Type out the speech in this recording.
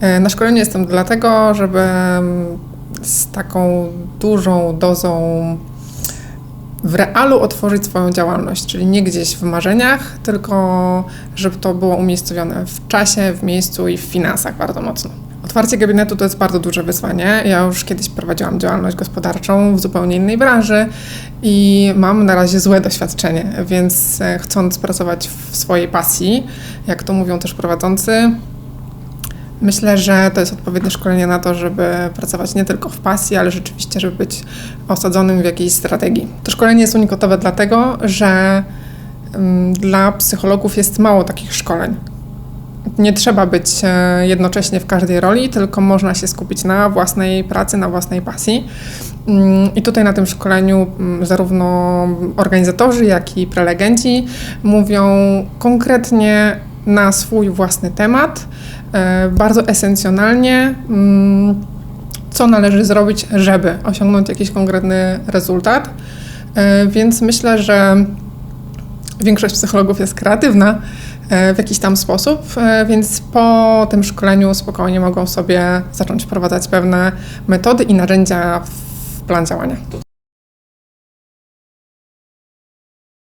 E, Na szkoleniu jestem dlatego, żeby mm, z taką dużą dozą w realu otworzyć swoją działalność, czyli nie gdzieś w marzeniach, tylko żeby to było umiejscowione w czasie, w miejscu i w finansach bardzo mocno. Otwarcie gabinetu to jest bardzo duże wyzwanie. Ja już kiedyś prowadziłam działalność gospodarczą w zupełnie innej branży i mam na razie złe doświadczenie, więc e, chcąc pracować w swojej pasji, jak to mówią też prowadzący, Myślę, że to jest odpowiednie szkolenie na to, żeby pracować nie tylko w pasji, ale rzeczywiście, żeby być osadzonym w jakiejś strategii. To szkolenie jest unikatowe dlatego, że mm, dla psychologów jest mało takich szkoleń. Nie trzeba być e, jednocześnie w każdej roli, tylko można się skupić na własnej pracy, na własnej pasji. Mm, I tutaj na tym szkoleniu mm, zarówno organizatorzy, jak i prelegenci mówią konkretnie na swój własny temat, e, bardzo esencjonalnie, mm, co należy zrobić, żeby osiągnąć jakiś konkretny rezultat. E, Więc myślę, że większość psychologów jest kreatywna e, w jakiś tam sposób, więc po tym szkoleniu spokojnie mogą sobie zacząć wprowadzać pewne metody i narzędzia w plan działania.